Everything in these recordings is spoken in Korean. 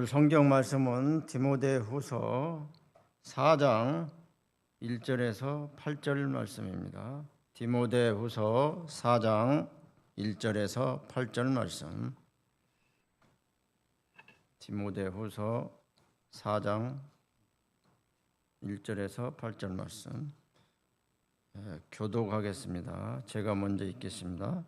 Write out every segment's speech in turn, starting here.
오늘 성경 말씀은 디모데후서 4장 1절에서 8절 말씀입니다. 디모데후서 4장 1절에서 8절 말씀. 디모데후서 4장 1절에서 8절 말씀. 예, 교독하겠습니다. 제가 먼저 읽겠습니다.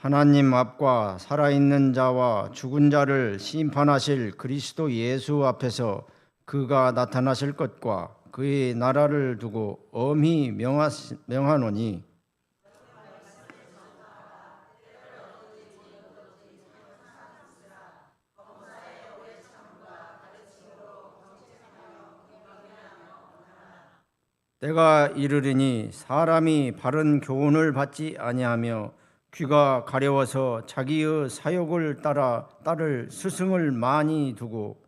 하나님 앞과 살아있는 자와 죽은 자를 심판하실 그리스도 예수 앞에서 그가 나타나실 것과 그의 나라를 두고 엄히 명하, 명하노니. 때가 이르리니 사람이 바른 교훈을 받지 아니하며 귀가 가려워서 자기의 사욕을 따라 따를 스승을 많이 두고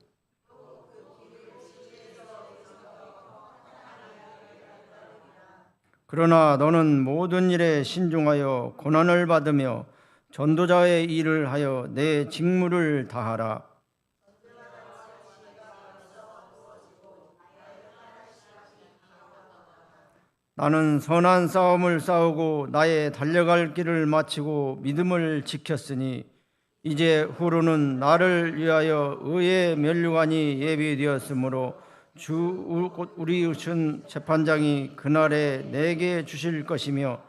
그러나 너는 모든 일에 신중하여 고난을 받으며 전도자의 일을 하여 내 직무를 다하라. 나는 선한 싸움을 싸우고 나의 달려갈 길을 마치고 믿음을 지켰으니 이제 후로는 나를 위하여 의의 면류관이 예비되었으므로 주 우리 우신 재판장이 그날에 내게 주실 것이며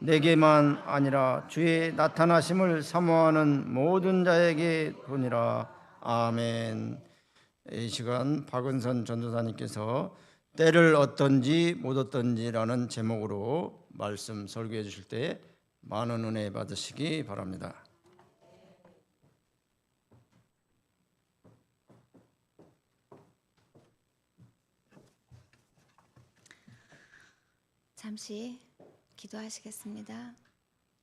내게만 아니라 주의 나타나심을 사모하는 모든 자에게 보니라 아멘. 이 시간 박은선 전도사님께서 때를 어떤지 못 어떤지라는 제목으로 말씀 설교해 주실 때 많은 은혜 받으시기 바랍니다. 잠시 기도하시겠습니다.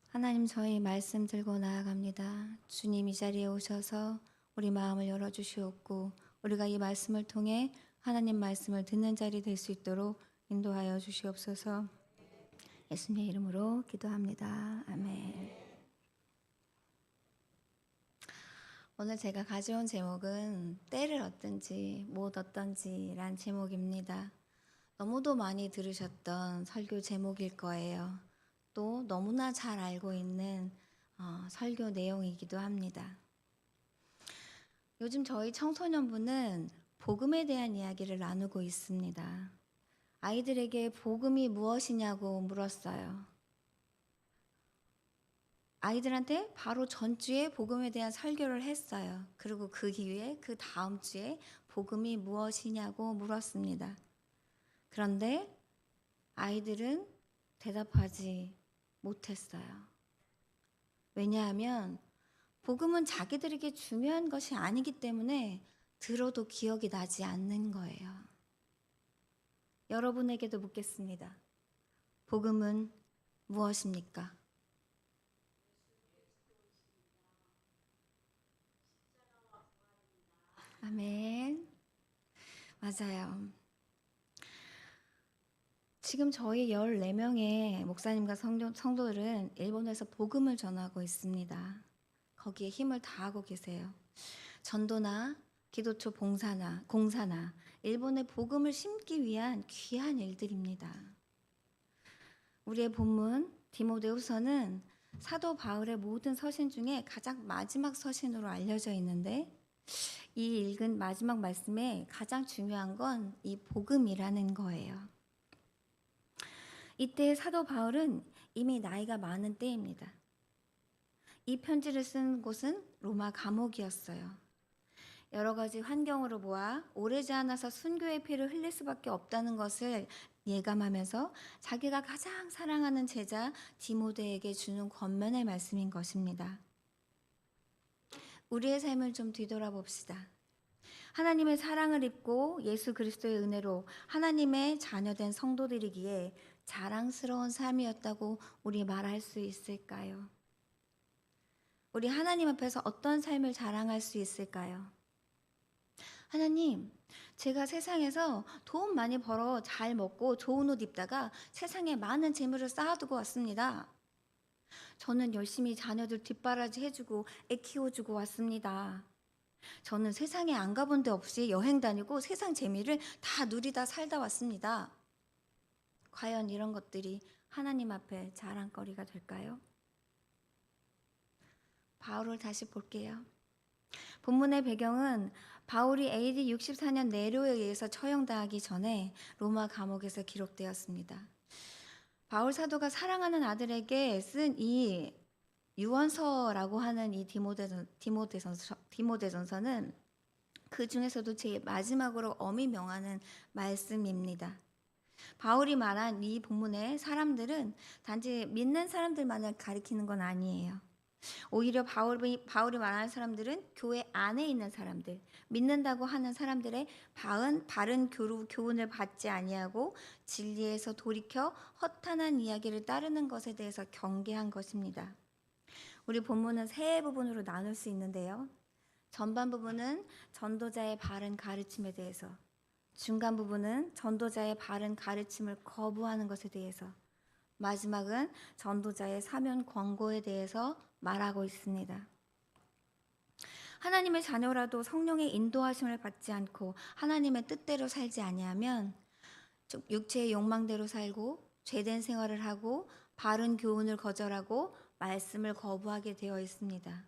하나님 저희 말씀 들고 나아갑니다. 주님 이 자리에 오셔서 우리 마음을 열어 주시옵고 우리가 이 말씀을 통해 하나님 말씀을 듣는 자리 될 수 있도록 인도하여 주시옵소서. 예수님의 이름으로 기도합니다. 아멘. 오늘 제가 가져온 제목은 때를 얻든지 못 얻든지란 제목입니다. 너무도 많이 들으셨던 설교 제목일 거예요. 또 너무나 잘 알고 있는 어, 설교 내용이기도 합니다. 요즘 저희 청소년부는 복음에 대한 이야기를 나누고 있습니다. 아이들에게 복음이 무엇이냐고 물었어요. 아이들한테 바로 전주에 복음에 대한 설교를 했어요. 그리고 그 이후에 그 다음 주에 복음이 무엇이냐고 물었습니다. 그런데 아이들은 대답하지 못했어요. 왜냐하면 복음은 자기들에게 중요한 것이 아니기 때문에 들어도 기억이 나지 않는 거예요. 여러분에게도 묻겠습니다. 복음은 무엇입니까? 아멘. 맞아요. 지금 저희 14명의 목사님과 성도, 성도들은 일본에서 복음을 전하고 있습니다. 거기에 힘을 다하고 계세요. 전도나 기도처 봉사나 공사나 일본의 복음을 심기 위한 귀한 일들입니다. 우리의 본문 디모데후서는 사도 바울의 모든 서신 중에 가장 마지막 서신으로 알려져 있는데 이 읽은 마지막 말씀에 가장 중요한 건 이 복음이라는 거예요. 이때 사도 바울은 이미 나이가 많은 때입니다. 이 편지를 쓴 곳은 로마 감옥이었어요. 여러 가지 환경으로 보아 오래지 않아서 순교의 피를 흘릴 수밖에 없다는 것을 예감하면서 자기가 가장 사랑하는 제자 디모데에게 주는 권면의 말씀인 것입니다. 우리의 삶을 좀 뒤돌아봅시다. 하나님의 사랑을 입고 예수 그리스도의 은혜로 하나님의 자녀된 성도들이기에 자랑스러운 삶이었다고 우리 말할 수 있을까요? 우리 하나님 앞에서 어떤 삶을 자랑할 수 있을까요? 하나님, 제가 세상에서 돈 많이 벌어 잘 먹고 좋은 옷 입다가 세상에 많은 재물을 쌓아두고 왔습니다. 저는 열심히 자녀들 뒷바라지 해주고 애 키워주고 왔습니다. 저는 세상에 안 가본 데 없이 여행 다니고 세상 재미를 다 누리다 살다 왔습니다. 과연 이런 것들이 하나님 앞에 자랑거리가 될까요? 바울을 다시 볼게요. 본문의 배경은 바울이 AD 64년 네로에 의해서 처형당하기 전에 로마 감옥에서 기록되었습니다. 바울 사도가 사랑하는 아들에게 쓴 이 유언서라고 하는 이 디모데전, 디모데전서, 디모데전서는 그 중에서도 제일 마지막으로 엄히 명하는 말씀입니다. 바울이 말한 이 본문의 사람들은 단지 믿는 사람들만을 가리키는 건 아니에요. 오히려 바울이, 바울이 말하는 사람들은 교회 안에 있는 사람들, 믿는다고 하는 사람들의 바른, 바른 교루, 교훈을 받지 아니하고 진리에서 돌이켜 허탄한 이야기를 따르는 것에 대해서 경계한 것입니다. 우리 본문은 세 부분으로 나눌 수 있는데요. 전반 부분은 전도자의 바른 가르침에 대해서, 중간 부분은 전도자의 바른 가르침을 거부하는 것에 대해서, 마지막은 전도자의 사면 권고에 대해서 말하고 있습니다. 하나님의 자녀라도 성령의 인도하심을 받지 않고 하나님의 뜻대로 살지 아니하면 즉 육체의 욕망대로 살고 죄된 생활을 하고 바른 교훈을 거절하고 말씀을 거부하게 되어 있습니다.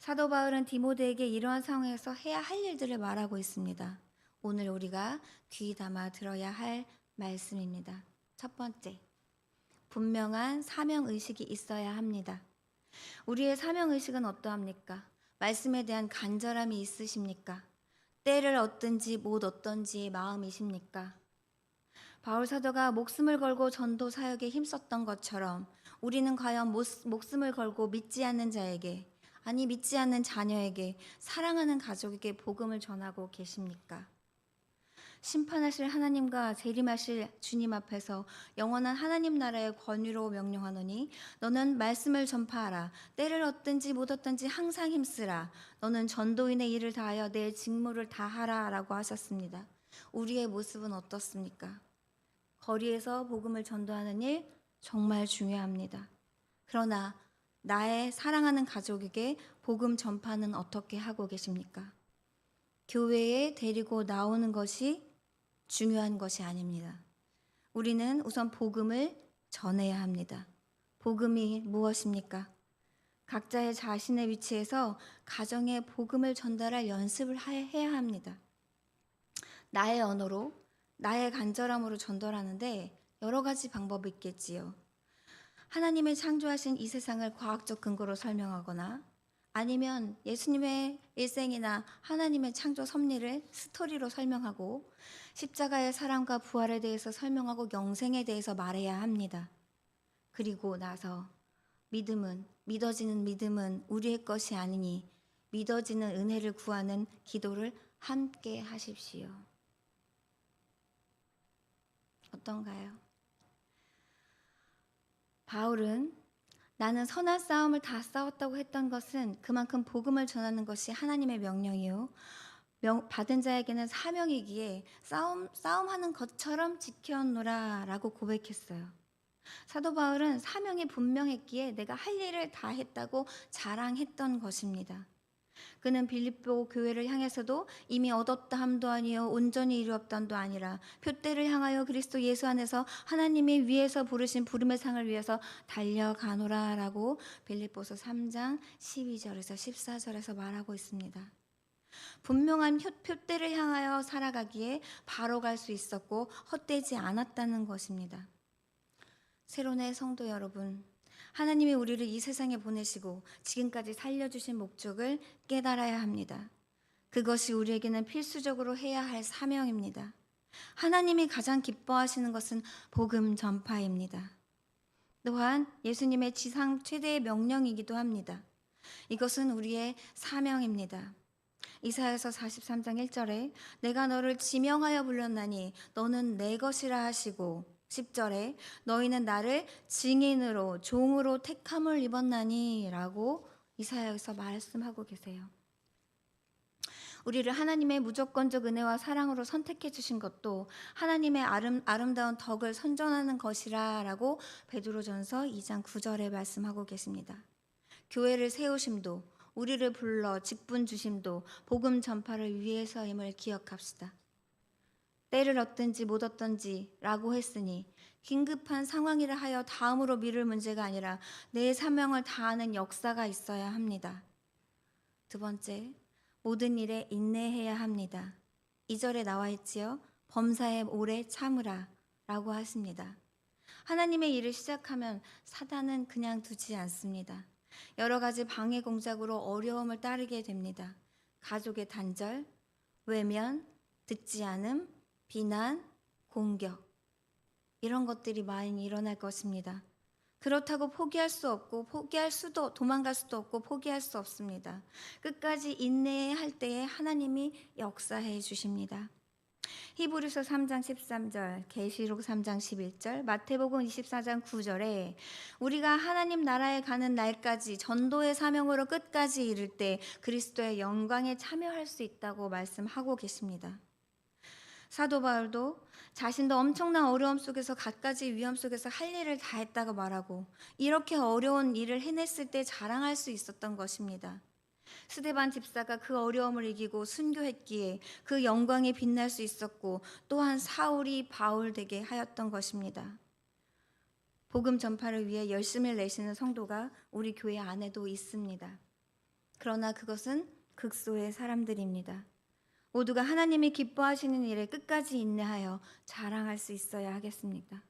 사도 바울은 디모데에게 이러한 상황에서 해야 할 일들을 말하고 있습니다. 오늘 우리가 귀 담아 들어야 할 말씀입니다. 첫 번째, 분명한 사명 의식이 있어야 합니다. 우리의 사명 의식은 어떠합니까? 말씀에 대한 간절함이 있으십니까? 때를 얻든지 못 얻든지 마음이십니까? 바울 사도가 목숨을 걸고 전도 사역에 힘썼던 것처럼 우리는 과연 목- 목숨을 걸고 믿지 않는 자에게 아니 믿지 않는 자녀에게 사랑하는 가족에게 복음을 전하고 계십니까? 심판하실 하나님과 재림하실 주님 앞에서 영원한 하나님 나라의 권위로 명령하노니 너는 말씀을 전파하라 때를 얻든지 못 얻든지 항상 힘쓰라 너는 전도인의 일을 다하여 내 직무를 다하라라고 하셨습니다. 우리의 모습은 어떻습니까? 거리에서 복음을 전도하는 일 정말 중요합니다. 그러나 나의 사랑하는 가족에게 복음 전파는 어떻게 하고 계십니까? 교회에 데리고 나오는 것이 중요한 것이 아닙니다. 우리는 우선 복음을 전해야 합니다. 복음이 무엇입니까? 각자의 자신의 위치에서 가정에 복음을 전달할 연습을 하- 해야 합니다. 나의 언어로, 나의 간절함으로 전달하는데 여러 가지 방법이 있겠지요. 하나님의 창조하신 이 세상을 과학적 근거로 설명하거나 아니면 예수님의 일생이나 하나님의 창조 섭리를 스토리로 설명하고 십자가의 사랑과 부활에 대해서 설명하고 영생에 대해서 말해야 합니다. 그리고 나서 믿음은 믿어지는 믿음은 우리의 것이 아니니 믿어지는 은혜를 구하는 기도를 함께 하십시오. 어떤가요? 바울은 나는 선한 싸움을 다 싸웠다고 했던 것은 그만큼 복음을 전하는 것이 하나님의 명령이요. 명, 받은 자에게는 사명이기에 싸움, 싸움하는 것처럼 지켜노라 라고 고백했어요. 사도 바울은 사명이 분명했기에 내가 할 일을 다 했다고 자랑했던 것입니다. 그는 빌립보 교회를 향해서도 이미 얻었다 함도 아니요 온전히 이루었단도 아니라 표대를 향하여 그리스도 예수 안에서 하나님이 위에서 부르신 부름의 상을 위해서 달려가노라라고 빌립보서 3장 12절에서 14절에서 말하고 있습니다. 분명한 표- 표대를 향하여 살아가기에 바로 갈 수 있었고 헛되지 않았다는 것입니다. 새로의 성도 여러분, 하나님이 우리를 이 세상에 보내시고 지금까지 살려주신 목적을 깨달아야 합니다. 그것이 우리에게는 필수적으로 해야 할 사명입니다. 하나님이 가장 기뻐하시는 것은 복음 전파입니다. 또한 예수님의 지상 최대의 명령이기도 합니다. 이것은 우리의 사명입니다. 이사야서 43장 1절에 내가 너를 지명하여 불렀나니 너는 내 것이라 하시고 10절에 너희는 나를 증인으로 종으로 택함을 입었나니라고 이사야에서 말씀하고 계세요. 우리를 하나님의 무조건적 은혜와 사랑으로 선택해 주신 것도 하나님의 아름, 아름다운 덕을 선전하는 것이라라고 베드로전서 2장 9절에 말씀하고 계십니다. 교회를 세우심도 우리를 불러 직분 주심도 복음 전파를 위해서임을 기억합시다. 때를 얻든지 못 얻든지라고 했으니 긴급한 상황이라 하여 다음으로 미룰 문제가 아니라 내 사명을 다하는 역사가 있어야 합니다. 두 번째, 모든 일에 인내해야 합니다. 이절에 나와 있지요. 범사에 오래 참으라 라고 하십니다. 하나님의 일을 시작하면 사단은 그냥 두지 않습니다. 여러 가지 방해 공작으로 어려움을 따르게 됩니다. 가족의 단절, 외면, 듣지 않음, 비난, 공격. 이런 것들이 많이 일어날 것입니다. 그렇다고 포기할 수 없고 포기할 수도 도망갈 수도 없고 포기할 수 없습니다. 끝까지 인내할 때에 하나님이 역사해 주십니다. 히브리서 3장 13절, 계시록 3장 11절, 마태복음 24장 9절에 우리가 하나님 나라에 가는 날까지 전도의 사명으로 끝까지 이를 때 그리스도의 영광에 참여할 수 있다고 말씀하고 계십니다. 사도 바울도 자신도 엄청난 어려움 속에서 갖가지 위험 속에서 할 일을 다 했다고 말하고 이렇게 어려운 일을 해냈을 때 자랑할 수 있었던 것입니다. 스데반 집사가 그 어려움을 이기고 순교했기에 그 영광에 빛날 수 있었고 또한 사울이 바울 되게 하였던 것입니다. 복음 전파를 위해 열심을 내시는 성도가 우리 교회 안에도 있습니다. 그러나 그것은 극소의 사람들입니다. 모두가 하나님이 기뻐하시는 일에 끝까지 인내하여 자랑할 수 있어야 하겠습니까?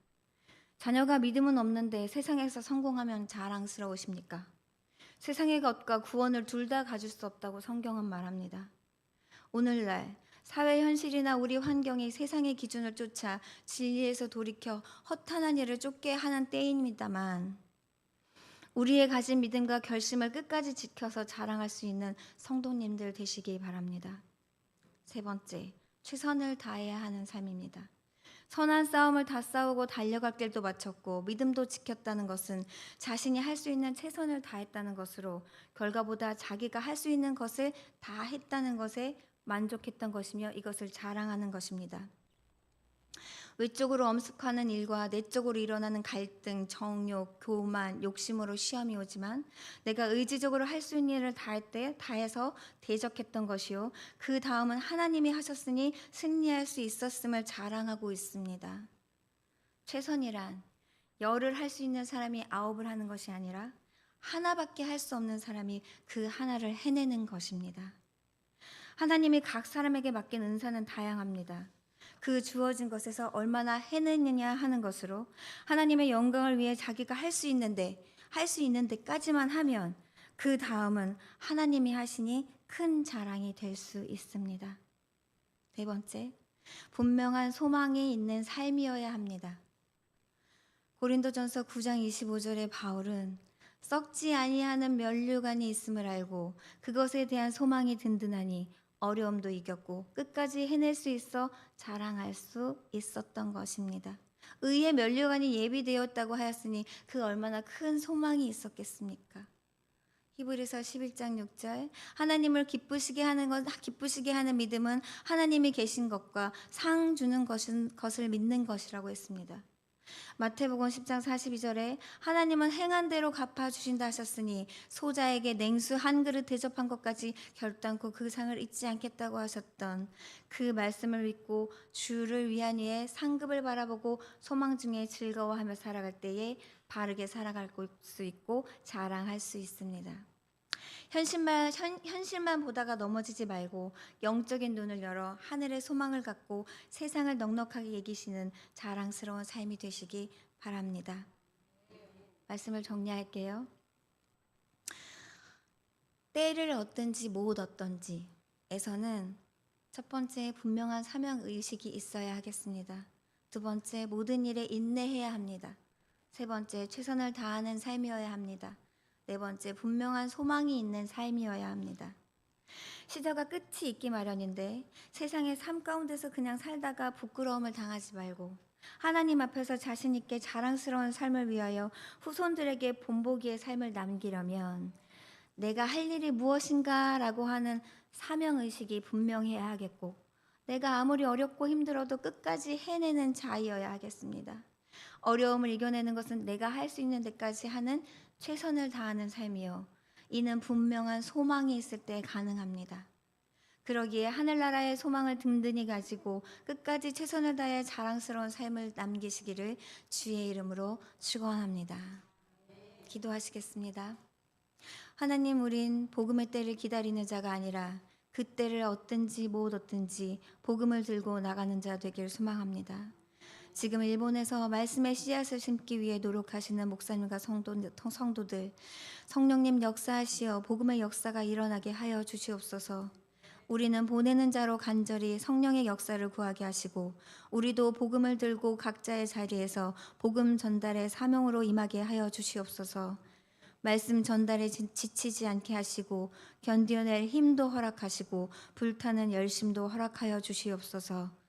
자녀가 믿음은 없는데 세상에서 성공하면 자랑스러우십니까? 세상의 것과 구원을 둘 다 가질 수 없다고 성경은 말합니다. 오늘날 사회 현실이나 우리 환경이 세상의 기준을 쫓아 진리에서 돌이켜 허탄한 일을 쫓게 하는 때입니다만 우리의 가진 믿음과 결심을 끝까지 지켜서 자랑할 수 있는 성도님들 되시기 바랍니다. 세 번째, 최선을 다해야 하는 삶입니다. 선한 싸움을 다 싸우고 달려갈 길도 마쳤고 믿음도 지켰다는 것은 자신이 할 수 있는 최선을 다했다는 것으로 결과보다 자기가 할 수 있는 것을 다 했다는 것에 만족했던 것이며 이것을 자랑하는 것입니다. 외적으로 엄습하는 일과 내적으로 일어나는 갈등, 정욕, 교만, 욕심으로 시험이 오지만 내가 의지적으로 할 수 있는 일을 다 할 때 다해서 대적했던 것이요. 그 다음은 하나님이 하셨으니 승리할 수 있었음을 자랑하고 있습니다. 최선이란 열을 할 수 있는 사람이 아홉을 하는 것이 아니라 하나밖에 할 수 없는 사람이 그 하나를 해내는 것입니다. 하나님이 각 사람에게 맡긴 은사는 다양합니다. 그 주어진 것에서 얼마나 해내느냐 하는 것으로 하나님의 영광을 위해 자기가 할 수 있는데 할 수 있는 데까지만 하면 그 다음은 하나님이 하시니 큰 자랑이 될 수 있습니다. 네 번째, 분명한 소망이 있는 삶이어야 합니다. 고린도전서 9장 25절에 바울은 썩지 아니하는 면류관이 있음을 알고 그것에 대한 소망이 든든하니 어려움도 이겼고 끝까지 해낼 수 있어 자랑할 수 있었던 것입니다. 의의 면류관이 예비되었다고 하였으니 그 얼마나 큰 소망이 있었겠습니까? 히브리서 11장 6절 하나님을 기쁘시게 하는 것 기쁘시게 하는 믿음은 하나님이 계신 것과 상 주는 것은 것을 믿는 것이라고 했습니다. 마태복음 10장 42절에 하나님은 행한 대로 갚아 주신다 하셨으니 소자에게 냉수 한 그릇 대접한 것까지 결단코 그 상을 잊지 않겠다고 하셨던 그 말씀을 믿고 주를 위한 이에 상급을 바라보고 소망 중에 즐거워하며 살아갈 때에 바르게 살아갈 수 있고 자랑할 수 있습니다. 현실만, 현, 현실만 보다가 넘어지지 말고 영적인 눈을 열어 하늘의 소망을 갖고 세상을 넉넉하게 이기시는 자랑스러운 삶이 되시기 바랍니다. 말씀을 정리할게요. 때를 얻든지 못 얻든지에서는 첫 번째 분명한 사명 의식이 있어야 하겠습니다. 두 번째 모든 일에 인내해야 합니다. 세 번째 최선을 다하는 삶이어야 합니다. 네 번째, 분명한 소망이 있는 삶이어야 합니다. 시절과 끝이 있기 마련인데 세상의 삶 가운데서 그냥 살다가 부끄러움을 당하지 말고 하나님 앞에서 자신 있게 자랑스러운 삶을 위하여 후손들에게 본보기의 삶을 남기려면 내가 할 일이 무엇인가라고 하는 사명 의식이 분명해야 하겠고 내가 아무리 어렵고 힘들어도 끝까지 해내는 자이어야 하겠습니다. 어려움을 이겨내는 것은 내가 할 수 있는 데까지 하는 최선을 다하는 삶이요. 이는 분명한 소망이 있을 때 가능합니다. 그러기에 하늘나라의 소망을 든든히 가지고 끝까지 최선을 다해 자랑스러운 삶을 남기시기를 주의 이름으로 축원합니다. 기도하시겠습니다. 하나님 우린 복음의 때를 기다리는 자가 아니라 그 때를 얻든지 못 얻든지 복음을 들고 나가는 자 되길 소망합니다. 지금 일본에서 말씀의 씨앗을 심기 위해 노력하시는 목사님과 성도, 성도들 성령님 역사하시어 복음의 역사가 일어나게 하여 주시옵소서. 우리는 보내는 자로 간절히 성령의 역사를 구하게 하시고 우리도 복음을 들고 각자의 자리에서 복음 전달의 사명으로 임하게 하여 주시옵소서. 말씀 전달에 지- 지치지 않게 하시고 견디어낼 힘도 허락하시고 불타는 열심도 허락하여 주시옵소서.